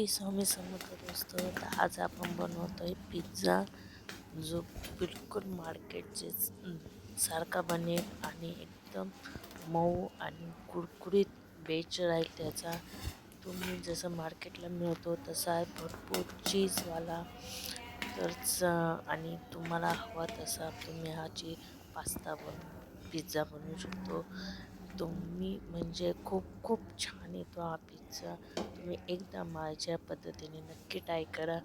श्री स्वामी समर्थ असतो. तर आज आपण बनवतो आहे पिझ्झा जो बिलकुल मार्केटचे सारखा बनेल आणि एकदम मऊ आणि कुरकुरीत बेच राहील त्याचा. तुम्ही जसं मार्केटला मिळतो तसा आहे. भरपूर चीजवाला तर आणि तुम्हाला हवा तसा तुम्ही हा ची पास्ता बन पिझ्झा बनवू शकतो. तुम्ही म्हणजे खूप खूप छान येतो हा पिझ्झा तुम्ही एकदा माझ्या पद्धतीने नक्की ट्राय करा.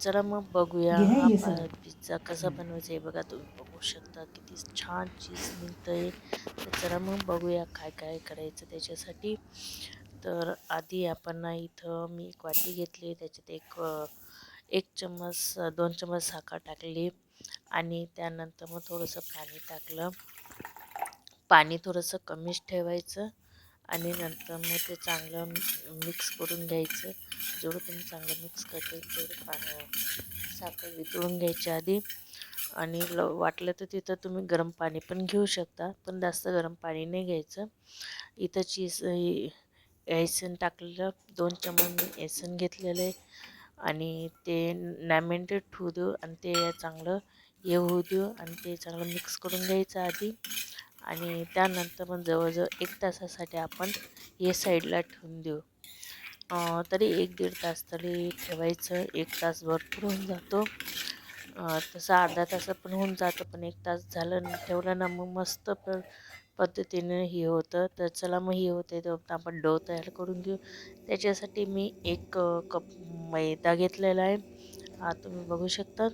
चला मग बघूया हा. पिझ्झा कसा बनवायचा हे बघा तुम्ही बघू शकता किती छान चीज निघतंय. तर चला मग बघूया काय काय करायचं त्याच्यासाठी. तर आधी आपण इथं मी एक वाटी घेतली. त्याच्यात एक एक चम्मच दोन चम्मच साखर टाकली. आणि त्यानंतर मग थोडंसं पाणी टाकलं. पाणी थोडंसं कमीच ठेवायचं आणि नंतर मग ते चांगलं मिक्स करून घ्यायचं. जेवढं तुम्ही चांगलं मिक्स करता तेवढं पाणी साखर वितळून घ्यायच्या आधी आणि ल वाटलं तर तिथं तुम्ही गरम पाणी पण घेऊ शकता पण जास्त गरम पाणी नाही घ्यायचं. इथं चीज एसन टाकलेलं दोन चमच मी एसन घेतलेलं आहे आणि ते नॅमेंटेड ठेवू देऊ आणि ते चांगलं हे होऊ देऊ आणि ते चांगलं मिक्स करून घ्यायचं आधी. आणि त्यानंतर मग जवळजवळ एक तासासाठी आपण हे साईडला ठेवून देऊ. तरी एक दीड तास तरी ठेवायचं. एक तास भरपूर होऊन जातो. तसं अर्धा तासात पण होऊन जातं पण एक तास झालं ठेवलं ना मग मस्त प पद्धतीने हे होतं. तर चला मग हे होते तर आपण डो तयार करून घेऊ. त्याच्यासाठी मी एक कप मैदा घेतलेला आहे. हा तुम्ही बघू शकता.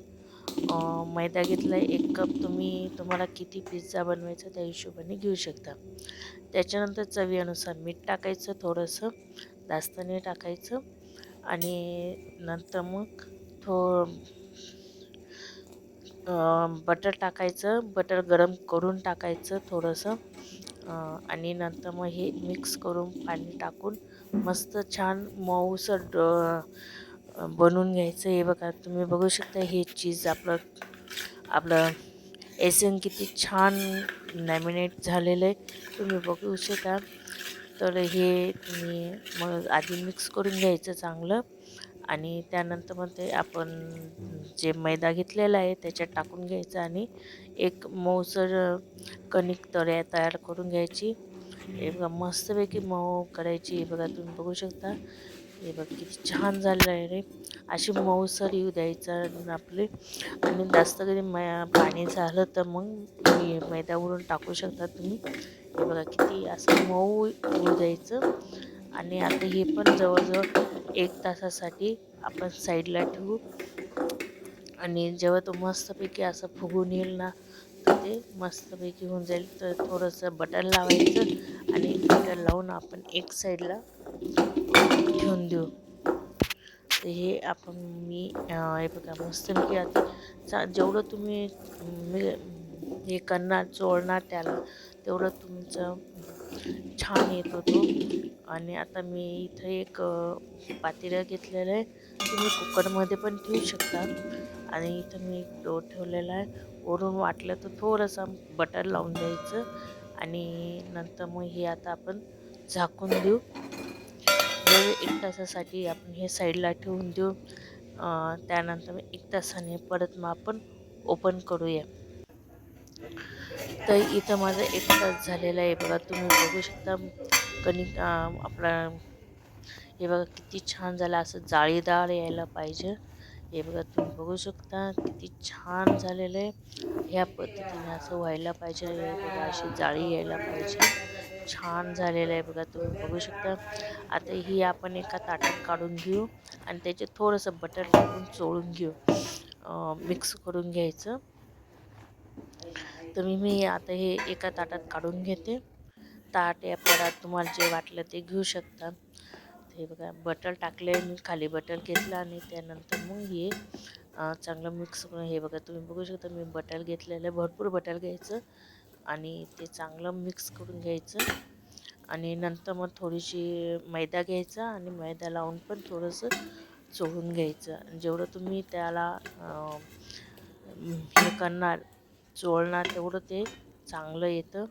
मैदा घेतला एक कप तुम्ही तुम्हाला किती पिझ्झा बनवायचा त्या हिशोबाने घेऊ शकता. त्याच्यानंतर चवीनुसार मीठ टाकायचं थोडंसं जास्त नाही टाकायचं. आणि नंतर मग थो बटर टाकायचं बटर गरम करून टाकायचं थोडंसं. आणि नंतर मग हे मिक्स करून पाणी टाकून मस्त छान मऊसर ड बनवून घ्यायचं हे बघा तुम्ही बघू शकता हे चीज आपलं आपलं एसन किती छान लॅमिनेट झालेलं आहे. तुम्ही बघू शकता. तर हे तुम्ही मग आधी मिक्स करून घ्यायचं चांगलं आणि त्यानंतर मग ते आपण जे मैदा घेतलेला आहे त्याच्यात टाकून घ्यायचं आणि एक मऊसर कणिक तळ्या तयार करून घ्यायची. हे बघा मस्तपैकी मऊ करायची. हे बघा तुम्ही बघू शकता. हे बघ किती छान झालं आहे रे. अशी मऊसर येऊ द्यायचं आपले. आणि जास्त कधी मै पाणी झालं तर मग तुम्ही मैदा उडून टाकू शकता तुम्ही. हे बघा किती असं मऊ येऊ द्यायचं. आणि आता हे पण जवळजवळ एक तासासाठी आपण साईडला ठेवू. आणि जेव्हा तो मस्तपैकी असं फुगून येईल ना तर ते मस्तपैकी होऊन जाईल. तर थोडंसं बटन लावायचं आणि बटन लावून आपण एक साईडला ठेवून देऊ. तर हे आपण मी हे बघा मस्तपैकी आता चा जेवढं तुम्ही मी- हे करणार चोळणार त्याला तेवढं तुमचं छान येत होतो. आणि आता मी इथं एक पातेलं घेतलेलं आहे. तुम्ही कुकरमध्ये पण ठेवू शकता. आणि इथं मी एक डो ठेवलेला आहे. वरून वाटलं तर थोडंसं बटर लावून द्यायचं. आणि नंतर मग हे आता आपण झाकून देऊ. एक तासासाठी आपण हे साईडला ठेवून देऊ. त्यानंतर एक तासाने परत मग आपण ओपन करूया. तर इथं माझं एक तास झालेला आहे बघा तुम्ही बघू शकता. कणिक आपला हे बघा किती छान झालं असं जाळीदार यायला पाहिजे. हे बघा तुम्ही बघू शकता किती छान झालेलं आहे. ह्या पद्धतीने असं व्हायला पाहिजे हे बघा अशी जाळी यायला पाहिजे. छान झालेलं आहे बघा तुम्ही बघू शकता. आता ही आपण एका ताटात काढून घेऊ आणि त्याचे थोडंसं बटर टाकून चोळून घेऊ. मिक्स करून घ्यायचं. तर मी आता हे एका ताटात काढून घेते. ताट या परात तुम्हाला जे वाटलं ते घेऊ शकता. हे बघा बटर टाकले मी खाली बटर घेतलं आणि त्यानंतर मग हे चांगलं मिक्स करून हे बघा तुम्ही बघू शकता मी बटर घेतलेलं आहे भरपूर बटर घ्यायचं. आणि ते चांगलं मिक्स करून घ्यायचं. आणि नंतर मग थोडीशी मैदा घ्यायचा आणि मैदा लावून पण थोडंसं चोळून घ्यायचं. जेवढं तुम्ही त्याला हे करणार चोळणार तेवढं ते चांगलं येतं.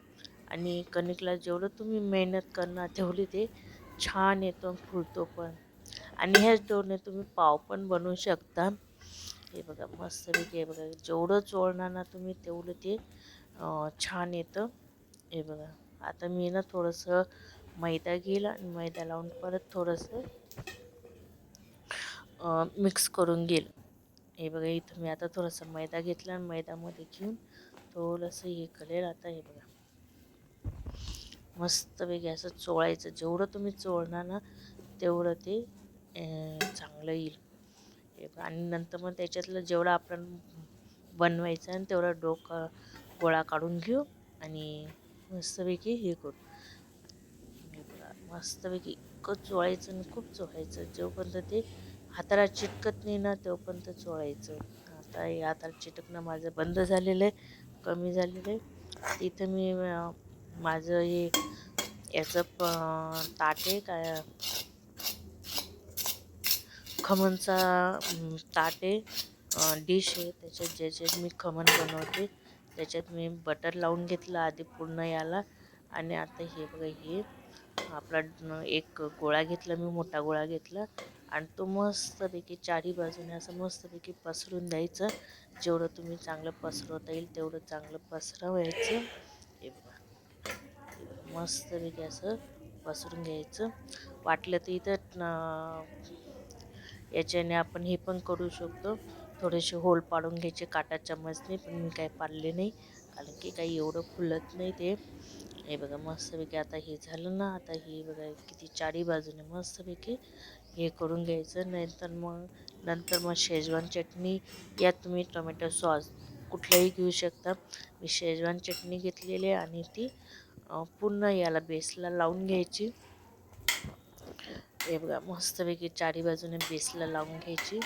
आणि कणिकला जेवढं तुम्ही मेहनत करणार तेवढी ते छान येतो फुलतो पण. आणि ह्याच डोने तुम्ही पाव पण बनवू शकता. हे बघा मस्तपैकी हे बघा जेवढं चोळणार ना तुम्ही तेवढं ते छान येतं. हे बघा. आता मी ना थोडंसं मैदा घेईल आणि मैदा लावून परत थोडंसं मिक्स करून घेईल. हे बघा इथं मी आता थोडासा मैदा घेतला आणि मैदामध्ये घेऊन थोडंसं हे करेल. आता हे बघा. मस्त वेगळे असं चोळायचं. जेवढं तुम्ही चोळणार ना तेवढं ते चांगलं येईल. हे बघा. आणि नंतर मग त्याच्यातलं जेवढं आपण बनवायचं आणि तेवढं डोकं गोळा काढून घेऊ आणि मस्तपैकी हे करू. हे मस्तपैकी इतकं चोळायचं आणि खूप चोळायचं. जेवपर्यंत ते हाताला चिटकत नाही ना तोपर्यंत चोळायचं. आता हे हाताला चिटकणं माझं बंद झालेलं आहे कमी झालेलं आहे. तिथं मी माझं हे याचं प ताट आहे काय खमणचा ताट आहे डिश आहे. त्याच्यात ज्याच्यात मी खमण बनवते. त्याच्यात मी बटर लावून घेतलं आधी पूर्ण याला. आणि आता हे बघा हे आपला एक गोळा घेतला मी मोठा गोळा घेतला. आणि तो मस्तपैकी चारी बाजूने असं मस्तपैकी पसरून द्यायचं. जेवढं तुम्ही चांगलं पसरवता येईल तेवढं चांगलं पसरवायचं. हे बघा. मस्तपैकी असं पसरून घ्यायचं. वाटलं तर इथं याच्याने आपण हे पण करू शकतो. थोडेसे होल पाडून घ्यायचे काटा चम्मचने पण मी काही पाडले नाही. कारण की काही एवढं फुलत नाही ते. हे बघा मस्तपैकी आता हे झालं ना आता हे बघा किती चारी बाजूने मस्तपैकी हे करून घ्यायचं. नंतर मग नंतर मग शेजवान चटणी यात तुम्ही टोमॅटो सॉस कुठलंही घेऊ शकता. मी शेजवान चटणी घेतलेली आहे आणि ती पूर्ण याला बेसला लावून घ्यायची. हे बघा मस्तपैकी चारी बाजूने बेसला लावून घ्यायची.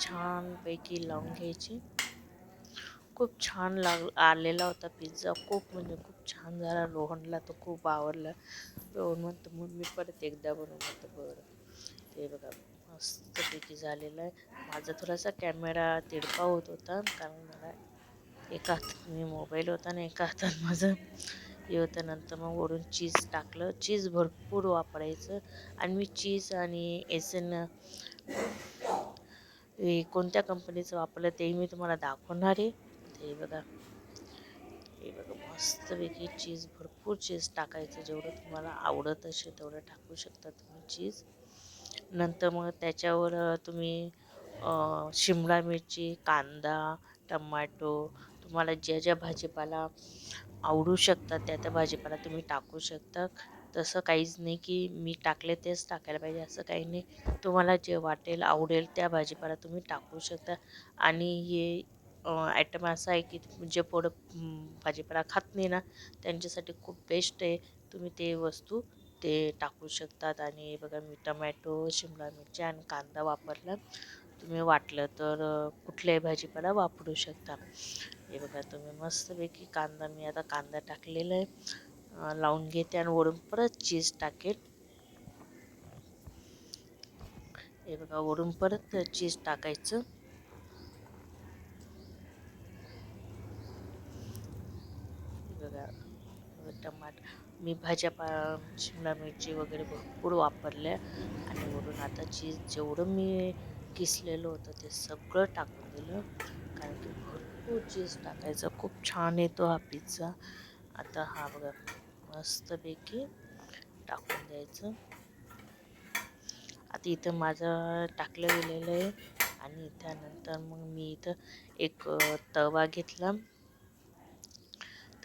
छानपैकी लावून घ्यायची. खूप छान लाग आलेला होता पिझ्झा खूप म्हणजे खूप छान झाला. रोहनला तो खूप आवडला. रोहन म्हणतो मग मी परत एकदा बनवून म्हणतो बरं. ते बघा मस्तपैकी झालेलं आहे. माझा थोडासा कॅमेरा तिडका होत होता कारण मला एका हातात मी मोबाईल होता आणि एका हातात माझं हे होतं. नंतर मग वरून चीज टाकलं. चीज भरपूर वापरायचं. आणि मी चीज आणि एसन हे कोणत्या कंपनीचं वापरलं तेही मी तुम्हाला दाखवणार आहे. ते बघा. हे बघा मस्तपैकी चीज भरपूर चीज टाकायचं जेवढं तुम्हाला आवडत असेल तेवढं टाकू शकता तुम्ही चीज नंतर मग त्याच्यावर तुम्ही शिमला मिरची कांदा टमाटो तुम्हाला ज्या ज्या भाजीपाला आवडू शकतात त्या त्या भाजीपाला तुम्ही टाकू शकता. तसं काहीच नाही की मी टाकले तेच टाकायला पाहिजे असं काही नाही. तुम्हाला जे वाटेल आवडेल त्या भाजीपाला तुम्ही टाकू शकता. आणि हे आयटम असा आहे की जे पोडं भाजीपाला खात नाही ना त्यांच्यासाठी खूप बेस्ट आहे. तुम्ही ते वस्तू ते टाकू शकतात. आणि बघा मी टमॅटो शिमला मिरची आणि कांदा वापरला. तुम्ही वाटलं तर कुठल्याही भाजीपाला वापरू शकता. हे बघा तुम्ही मस्तपैकी कांदा मी आता कांदा टाकलेला आहे. लावून घेते आणि वरून परत चीज टाकेल. हे बघा वरून परत चीज टाकायचं. हे बघा टमाट मी भाज्या पा शिमला मिरची वगैरे भरपूर वापरल्या आणि वरून आता चीज जेवढं मी किसलेलं होतं ते सगळं टाकून दिलं. कारण की भरपूर चीज टाकायचं खूप छान येतो हा पिझ्झा आता हा बघा मस्तपैकी टाकून द्यायचं. आता इथं माझं टाकलं गेलेलं आहे आणि त्यानंतर मग मी इथं एक तवा घेतला.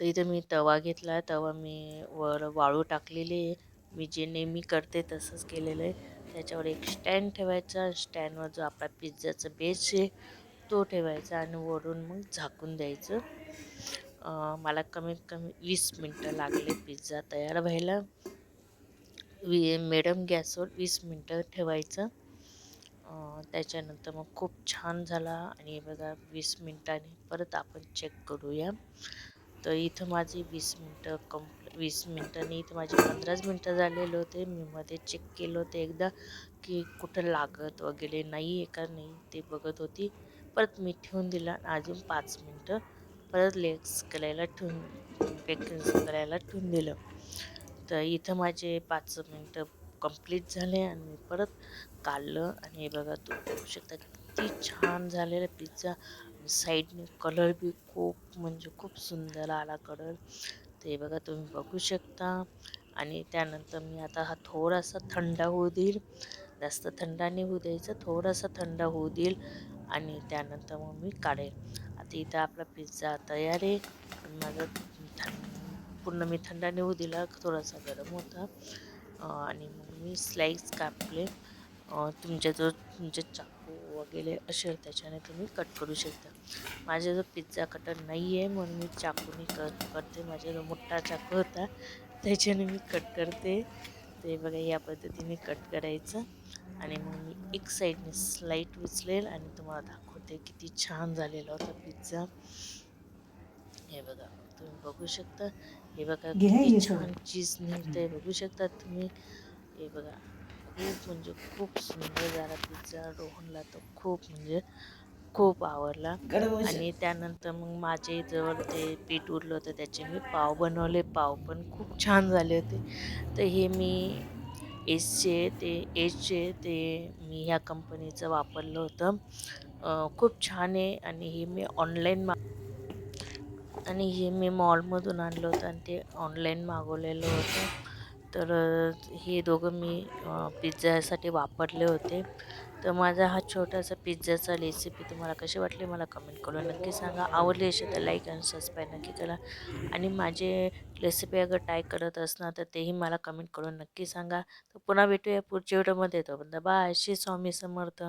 तर इथं मी तवा घेतला. तवा मी वर वाळू टाकलेली आहे. मी जे नेहमी करते तसंच केलेलं आहे. त्याच्यावर एक स्टँड ठेवायचा स्टँडवर जो आपला पिझ्झाचा बेस आहे तो ठेवायचा आणि वरून मग झाकून द्यायचं. मला कमीत कमी वीस मिनटं लागले पिझ्झा तयार व्हायला. वी मिडम गॅसवर वीस मिनटं ठेवायचं. त्याच्यानंतर मग खूप छान झाला आणि बघा वीस मिनटांनी परत आपण चेक करूया. तर इथं माझी वीस मिनटं कंप् वीस मिनटांनी इथं माझे पंधराच मिनटं झालेले होते. मी मध्ये चेक केलं होतं एकदा की कुठं लागत वगैरे नाही आहे का नाही ते बघत होती. परत मी ठेवून दिला अजून पाच मिनटं परत लेग्स करायला ठेवून बेकिंग करायला ठेवून दिलं. तर इथं माझे पाच मिनटं कंप्लीट झाले आणि मी परत काढलं. आणि हे बघा तू बघू शकता किती छान झालेला पिझ्झा. साईडने कलर बी खूप म्हणजे खूप सुंदर आला कलर. ते बघा तुम्ही बघू शकता. आणि त्यानंतर मी आता हा थोडासा थंड होऊ देईल. जास्त थंडाने होऊ द्यायचं थोडासा थंड होऊ देईल. आणि त्यानंतर मग मी काढेल. आता इथं आपला पिझ्झा तयार आहे माझा पूर्ण मी थंड नाही होऊ दिला थोडासा गरम होता. आणि मग मी स्लाईस कापले. तुमच्या जो तुमचे चाकू वगैरे असेल त्याच्याने तुम्ही कट करू शकता. माझ्याजवळ पिझ्झा कटर नाही आहे म्हणून मी चाकूने कट करते. माझ्याजवळ मोठा चाकू होता त्याच्याने मी कट करते. ते बघा या पद्धतीने कट करायचं. आणि मग मी एक साईडने स्लाईट उचलेल आणि तुम्हाला दाखवते किती छान झालेला होता पिझ्झा हे बघा तुम्ही बघू शकता. हे बघा किती छान चीज निघतंय. बघू शकता तुम्ही. हे बघा खूप म्हणजे खूप सुंदर झाला पिझ्झा रोहनला तर खूप म्हणजे खूप आवडला. आणि त्यानंतर मग माझे जवळ ते पीठ उरलं होतं त्याचे मी पाव बनवले. पाव पण खूप छान झाले होते. तर हे मी एसचे ते एसचे ते मी ह्या कंपनीचं वापरलं होतं. खूप छान आहे आणि हे मी ऑनलाईन मा आणि हे मी मॉलमधून आणलं होतं आणि ते ऑनलाईन मागवलेलं होतं. तर हे दोघं मी पिझ्झासाठी वापरले होते. तर माझा हा छोटासा पिझ्झाचा रेसिपी तुम्हाला कशी वाटली मला कमेंट करून नक्की सांगा. आवडली असेल तर लाईक आणि सबस्क्राईब नक्की करा. आणि माझे रेसिपी अगर ट्राय करत असणार तर तेही मला कमेंट करून नक्की सांगा. तर पुन्हा भेटूया पुढच्या व्हिडिओमध्ये येतो बाय श्री स्वामी समर्थ.